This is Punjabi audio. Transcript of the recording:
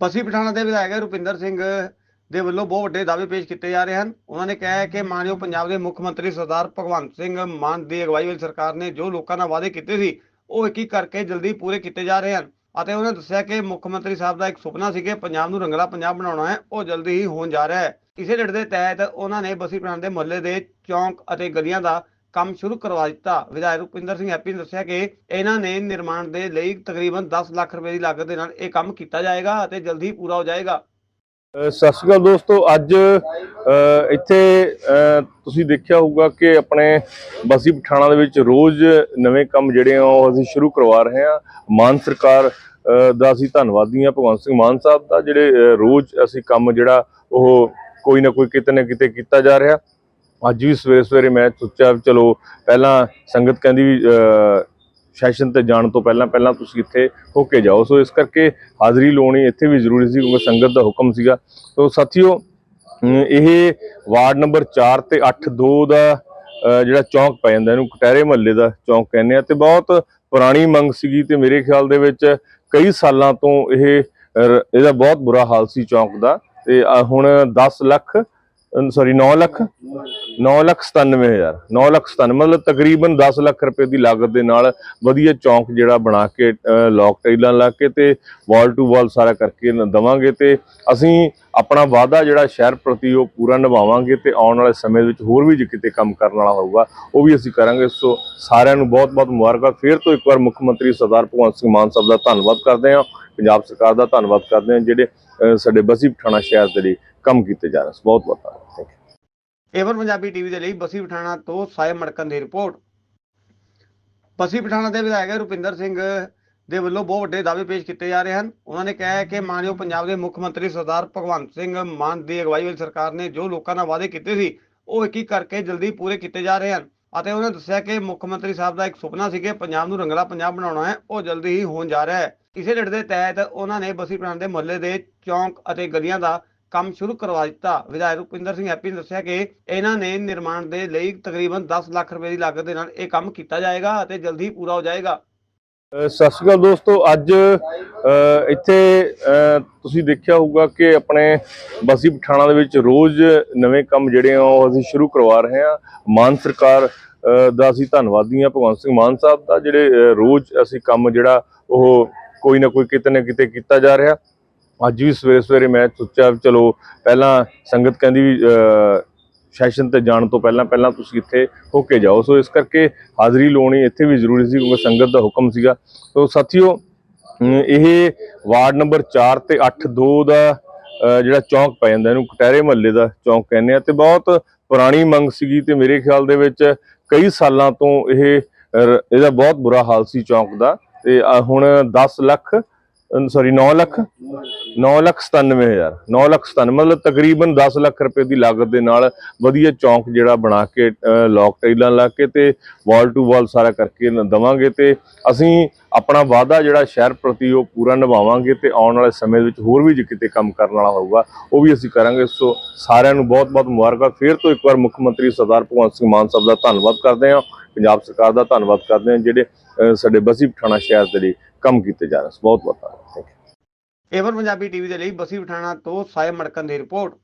ਪਸੀ ਪਠਾਣਾ ਦੇ ਵਿਧਾਇਕ ਰੁਪਿੰਦਰ ਸਿੰਘ ਦੇ ਵੱਲੋਂ ਬਹੁਤ ਵੱਡੇ ਦਾਅਵੇ ਪੇਸ਼ ਕੀਤੇ ਜਾ ਰਹੇ ਹਨ। ਉਹਨਾਂ ਨੇ ਕਿਹਾ ਹੈ ਕਿ ਮਾਨਯੋਗ ਪੰਜਾਬ ਦੇ ਮੁੱਖ ਮੰਤਰੀ ਸਰਦਾਰ ਭਗਵੰਤ ਸਿੰਘ ਮਾਨ ਦੀ ਅਗਵਾਈ ਵਾਲੀ ਸਰਕਾਰ ਨੇ ਜੋ ਲੋਕਾਂ ਨਾਲ ਵਾਅਦੇ ਕੀਤੇ ਸੀ, ਉਹ ਇੱਕ ਇੱਕ ਕਰਕੇ ਜਲਦੀ ਪੂਰੇ ਕੀਤੇ ਜਾ ਰਹੇ ਹਨ ਅਤੇ ਉਹਨਾਂ ਦੱਸਿਆ ਕਿ ਮੁੱਖ ਮੰਤਰੀ ਸਾਹਿਬ ਦਾ ਇੱਕ ਸੁਪਨਾ ਸੀ ਕਿ ਪੰਜਾਬ ਨੂੰ ਰੰਗਲਾ ਪੰਜਾਬ ਬਣਾਉਣਾ ਹੈ, ਉਹ ਜਲਦੀ ਹੀ ਹੋਣ ਜਾ ਰਿਹਾ ਹੈ। ਇਸੇ ਢਿੱਡ ਦੇ ਤਹਿਤ ਉਹਨਾਂ ਨੇ ਬਸੀ ਪਠਾਣਾ ਦੇ ਮੁਹੱਲੇ ਦੇ ਚੌਂਕ ਅਤੇ ਗਲੀਆਂ ਦਾ ਕੰਮ ਸ਼ੁਰੂ ਕਰਵਾ ਦਿੱਤਾ। ਵਿਧਾਇਕ ਰੁਪਿੰਦਰ ਸਿੰਘ ਹੈਪੀ ਨੇ ਦੱਸਿਆ ਕਿ ਇਹਨਾਂ ਨੇ ਨਿਰਮਾਣ ਦੇ ਲਈ ਤਕਰੀਬਨ 10 ਲੱਖ ਰੁਪਏ ਦੀ ਲਾਗਤ ਦੇ ਨਾਲ ਇਹ ਕੰਮ ਕੀਤਾ ਜਾਏਗਾ ਅਤੇ ਜਲਦੀ ਪੂਰਾ ਹੋ ਜਾਏਗਾ। ਸਤਿ ਸ਼੍ਰੀ ਅਕਾਲ ਦੋਸਤੋ, ਅੱਜ ਇੱਥੇ ਤੁਸੀਂ ਦੇਖਿਆ ਹੋਊਗਾ ਕਿ ਆਪਣੇ ਬਸੀ ਪਠਾਣਾ ਦੇ ਵਿੱਚ ਰੋਜ਼ ਨਵੇਂ ਕੰਮ ਜਿਹੜੇ ਆ ਉਹ ਅਸੀਂ ਸ਼ੁਰੂ ਕਰਵਾ ਰਹੇ ਹਾਂ। ਮਾਨ ਸਰਕਾਰ ਦਾ ਅਸੀਂ ਧੰਨਵਾਦੀ ਹਾਂ, ਭਗਵੰਤ ਸਿੰਘ ਮਾਨ ਸਾਹਿਬ ਦਾ, ਜਿਹੜੇ ਰੋਜ਼ ਅਸੀਂ ਕੰਮ ਜਿਹੜਾ ਉਹ ਕੋਈ ਨਾ ਕੋਈ ਕਿਤੇ ਨਾ ਕਿਤੇ ਕੀਤਾ ਜਾ ਰਿਹਾ। ਅੱਜ ਵੀ ਸਵੇਰੇ ਸਵੇਰੇ ਮੈਂ ਸੋਚਿਆ ਵੀ ਚਲੋ ਪਹਿਲਾਂ ਸੰਗਤ ਕਹਿੰਦੀ ਵੀ ਸੈਸ਼ਨ ਤੇ ਜਾਣ ਤੋਂ ਪਹਿਲਾਂ ਪਹਿਲਾਂ ਤੁਸੀਂ ਇੱਥੇ ਹੋ ਕੇ ਜਾਓ। ਸੋ ਇਸ ਕਰਕੇ ਹਾਜ਼ਰੀ ਲਾਉਣੀ ਇੱਥੇ ਵੀ ਜ਼ਰੂਰੀ ਸੀ ਕਿਉਂਕਿ ਸੰਗਤ ਦਾ ਹੁਕਮ ਸੀਗਾ। ਸੋ ਸਾਥੀਓ ਇਹ ਵਾਰਡ ਨੰਬਰ 4 ਤੇ 8 2 ਦਾ ਜਿਹੜਾ ਚੌਂਕ ਪੈ ਜਾਂਦਾ, ਇਹਨੂੰ ਕਟਹਿਰੇ ਮਹੱਲੇ ਦਾ ਚੌਂਕ ਕਹਿੰਦੇ ਆ ਤੇ ਬਹੁਤ ਪੁਰਾਣੀ ਮੰਗ ਸੀਗੀ ਤੇ ਮੇਰੇ ਖਿਆਲ ਦੇ ਵਿੱਚ ਕਈ ਸਾਲਾਂ ਤੋਂ ਇਹ ਇਹਦਾ ਬਹੁਤ ਬੁਰਾ ਹਾਲ ਸੀ ਚੌਂਕ ਦਾ। ਤੇ ਹੁਣ 10 ਲੱਖ ਸੌਰੀ 9 ਲੱਖ 9 ਲੱਖ 97 ਹਜ਼ਾਰ 9 ਲੱਖ 97 ਮਤਲਬ ਤਕਰੀਬਨ 10 ਲੱਖ ਰੁਪਏ ਦੀ ਲਾਗਤ ਦੇ ਨਾਲ ਵਧੀਆ ਚੌਂਕ ਜਿਹੜਾ ਬਣਾ ਕੇ ਅ, ਲੋਕ ਟਾਈਲਾਂ ਲਾ ਕੇ ਤੇ ਵਾਲ ਟੂ ਵਾਲ ਸਾਰਾ ਕਰਕੇ ਨ- ਦਵਾਂਗੇ ਤੇ ਅਸੀਂ ਆਪਣਾ ਵਾਅਦਾ ਜਿਹੜਾ ਸ਼ਹਿਰ ਪ੍ਰਤੀ ਉਹ ਪੂਰਾ ਨਿਭਾਵਾਂਗੇ ਤੇ ਆਉਣ ਵਾਲੇ ਸਮੇਂ ਵਿੱਚ ਹੋਰ ਵੀ ਜੇ ਕਿਤੇ ਕੰਮ ਕਰਨ ਵਾਲਾ ਹੋਊਗਾ ਉਹ ਵੀ ਅਸੀਂ ਕਰਾਂਗੇ। ਸੋ ਸਾਰਿਆਂ ਨੂੰ ਬਹੁਤ-ਬਹੁਤ ਮੁਬਾਰਕਾਂ। ਫਿਰ ਤੋਂ ਇੱਕ ਵਾਰ ਮੁੱਖ ਮੰਤਰੀ ਸਰਦਾਰ ਭਗਵੰਤ ਸਿੰਘ ਮਾਨ ਸਾਹਿਬ ਦਾ ਧੰਨਵਾਦ ਕਰਦੇ ਹਾਂ। ਪੰਜਾਬ ਸਰਕਾਰ ਦਾ ਧੰਨਵਾਦ ਕਰਦੇ ਹਾਂ ਜਿਹੜੇ ਸਾਡੇ ਬਸੀ ਪਠਾਣਾ ਸ਼ਹਿਰ ਦੇ ਲਈ ਕੰਮ ਕੀਤੇ ਜਾ ਰਹੇ ਬਹੁਤ ਬਹੁਤ ਧੰਨਵਾਦ। Thank you. A one Punjabi TV ਦੇ ਲਈ ਬਸੀ ਪਠਾਣਾ ਤੋਂ ਸਾਇਮ ਮੜਕਨ ਦੀ ਰਿਪੋਰਟ। ਬਸੀ ਪਠਾਣਾ ਦੇ ਵਿਧਾਇਕ ਰੁਪਿੰਦਰ ਸਿੰਘ ਦੇ ਵੱਲੋਂ ਬਹੁਤ ਵੱਡੇ ਦਾਅਵੇ ਪੇਸ਼ ਕੀਤੇ ਜਾ ਰਹੇ ਹਨ। ਉਹਨਾਂ ਨੇ ਕਿਹਾ ਹੈ ਕਿ ਮਾਨਯੋਗ ਪੰਜਾਬ ਦੇ ਮੁੱਖ ਮੰਤਰੀ ਸਰਦਾਰ ਭਗਵੰਤ ਸਿੰਘ ਮਾਨ ਦੀ ਅਗਵਾਈ ਵਾਲੀ ਸਰਕਾਰ ਨੇ ਜੋ ਲੋਕਾਂ ਨਾਲ ਵਾਅਦੇ ਕੀਤੇ ਸੀ, ਉਹ ਇੱਕ ਇੱਕ ਕਰਕੇ ਜਲਦੀ ਪੂਰੇ ਕੀਤੇ ਜਾ ਰਹੇ ਹਨ। ਅਤੇ ਉਹਨਾਂ ਦੱਸਿਆ ਕਿ ਮੁੱਖ ਮੰਤਰੀ ਸਾਹਿਬ ਦਾ ਇੱਕ ਸੁਪਨਾ ਸੀ ਕਿ ਪੰਜਾਬ ਨੂੰ ਰੰਗਲਾ ਪੰਜਾਬ ਬਣਾਉਣਾ ਹੈ, ਉਹ ਜਲਦੀ ਹੀ ਹੋਣ ਜਾ ਰਿਹਾ ਹੈ। ਇਸੇ ਢਿੱਡ ਦੇ ਤਹਿਤ ਉਹਨਾਂ ਨੇ ਬਸੀ ਪਠਾਣਾ ਦੇ ਮੁਹੱਲੇ ਦੇ ਚੌਂਕ ਅਤੇ ਗਲੀਆਂ ਦਾ ਕੰਮ ਸ਼ੁਰੂ ਕਰਵਾ ਦਿੱਤਾ। ਵਿਧਾਇਕ ਰੁਪਿੰਦਰ ਸਿੰਘ ਹੈਪੀ ਨੇ ਦੱਸਿਆ ਕਿ ਇਹਨਾਂ ਨੇ ਨਿਰਮਾਣ ਦੇ ਲਈ ਤਕਰੀਬਨ 10 ਲੱਖ ਰੁਪਏ ਦੀ ਲਾਗਤ ਦੇ ਨਾਲ ਇਹ ਕੰਮ ਕੀਤਾ ਜਾਏਗਾ ਅਤੇ ਜਲਦੀ ਹੀ ਪੂਰਾ ਹੋ ਜਾਏਗਾ। ਸਤਿ ਸ਼੍ਰੀ ਅਕਾਲ ਦੋਸਤੋ, ਅੱਜ ਇੱਥੇ ਤੁਸੀਂ ਦੇਖਿਆ ਹੋਊਗਾ ਕਿ ਆਪਣੇ ਬਸੀ ਪਠਾਣਾ ਦੇ ਵਿੱਚ ਰੋਜ਼ ਨਵੇਂ ਕੰਮ ਜਿਹੜੇ ਆ ਉਹ ਅਸੀਂ ਸ਼ੁਰੂ ਕਰਵਾ ਰਹੇ ਹਾਂ। ਮਾਨ ਸਰਕਾਰ ਦਾ ਅਸੀਂ ਧੰਨਵਾਦੀ ਹਾਂ, ਭਗਵੰਤ ਸਿੰਘ ਮਾਨ ਸਾਹਿਬ ਦਾ, ਜਿਹੜੇ ਰੋਜ਼ ਅਸੀਂ ਕੰਮ ਜਿਹੜਾ ਉਹ ਕੋਈ ਨਾ ਕੋਈ ਕਿਤੇ ਨਾ ਕਿਤੇ ਕੀਤਾ ਜਾ ਰਿਹਾ। ਅੱਜ ਵੀ ਸਵੇਰੇ ਸਵੇਰੇ ਮੈਂ ਸੋਚਿਆ ਵੀ ਚਲੋ, ਪਹਿਲਾਂ ਸੰਗਤ ਕਹਿੰਦੀ ਵੀ ਸੈਸ਼ਨ ਤੇ ਜਾਣ ਤੋਂ ਪਹਿਲਾਂ ਪਹਿਲਾਂ ਤੁਸੀਂ ਇੱਥੇ ਹੋ ਕੇ ਜਾਓ। ਸੋ ਇਸ ਕਰਕੇ ਹਾਜ਼ਰੀ ਲਾਉਣੀ ਇੱਥੇ ਵੀ ਜ਼ਰੂਰੀ ਸੀ ਕਿਉਂਕਿ ਸੰਗਤ ਦਾ ਹੁਕਮ ਸੀਗਾ। ਸੋ ਸਾਥੀਓ ਇਹ ਵਾਰਡ ਨੰਬਰ 4 ਤੇ 8 2 ਦਾ ਜਿਹੜਾ ਚੌਂਕ ਪੈ ਜਾਂਦਾ, ਇਹਨੂੰ ਕਟਹਿਰੇ ਮਹੱਲੇ ਦਾ ਚੌਂਕ ਕਹਿੰਦੇ ਆ। ਤੇ ਬਹੁਤ ਪੁਰਾਣੀ ਮੰਗ ਸੀਗੀ ਤੇ ਮੇਰੇ ਖਿਆਲ ਦੇ ਵਿੱਚ ਕਈ ਸਾਲਾਂ ਤੋਂ ਇਹ ਰ- ਇਹਦਾ ਬਹੁਤ ਬੁਰਾ ਹਾਲ ਸੀ ਚੌਂਕ ਦਾ। ਤੇ ਹੁਣ 10 ਲੱਖ ਸੌਰੀ 9 ਲੱਖ 9 ਲੱਖ 97 ਹਜ਼ਾਰ 9 ਲੱਖ 97 ਮਤਲਬ ਤਕਰੀਬਨ 10 ਲੱਖ ਰੁਪਏ ਦੀ ਲਾਗਤ ਦੇ ਨਾਲ ਵਧੀਆ ਚੌਂਕ ਜਿਹੜਾ ਬਣਾ ਕੇ ਅ, ਲੋਕ ਟਾਈਲਾਂ ਲਾ ਕੇ ਤੇ ਵਾਲ ਟੂ ਵਾਲ ਸਾਰਾ ਕਰਕੇ ਨ- ਦਵਾਂਗੇ ਤੇ ਅਸੀਂ ਆਪਣਾ ਵਾਅਦਾ ਜਿਹੜਾ ਸ਼ਹਿਰ ਪ੍ਰਤੀ ਉਹ ਪੂਰਾ ਨਿਭਾਵਾਂਗੇ ਤੇ ਆਉਣ ਵਾਲੇ ਸਮੇਂ ਵਿੱਚ ਹੋਰ ਵੀ ਜੇ ਕਿਤੇ ਕੰਮ ਕਰਨ ਵਾਲਾ ਹੋਊਗਾ, ਉਹ ਵੀ ਅਸੀਂ ਕਰਾਂਗੇ। ਸੋ ਸਾਰਿਆਂ ਨੂੰ ਬਹੁਤ-ਬਹੁਤ ਮੁਬਾਰਕਾਂ। ਫਿਰ ਤੋਂ ਇੱਕ ਵਾਰ ਮੁੱਖ ਮੰਤਰੀ ਸਰਦਾਰ ਭਗਵੰਤ ਸਿੰਘ ਮਾਨ ਸਾਹਿਬ ਦਾ ਧੰਨਵਾਦ ਕਰਦੇ ਹਾਂ। ਪੰਜਾਬ ਸਰਕਾਰ ਦਾ ਧੰਨਵਾਦ ਕਰਦੇ ਹਾਂ, ਜਿਹੜੇ ਸਾਡੇ ਬਸੀ ਪਠਾਣਾ ਸ਼ਹਿਰ ਦੇ ਲਈ ਕੰਮ ਕੀਤੇ ਜਾ ਰਹੇ ਸੀ ਬਹੁਤ ਬਹੁਤ ਧੰਨਵਾਦ। ਥੈਂਕ ਯੂ ਏਵਨ ਪੰਜਾਬੀ ਟੀਵੀ ਦੇ ਲਈ ਬਸੀ ਪਠਾਣਾ ਤੋਂ ਸਾਇਮ ਮੜਕਨ ਦੀ ਰਿਪੋਰਟ।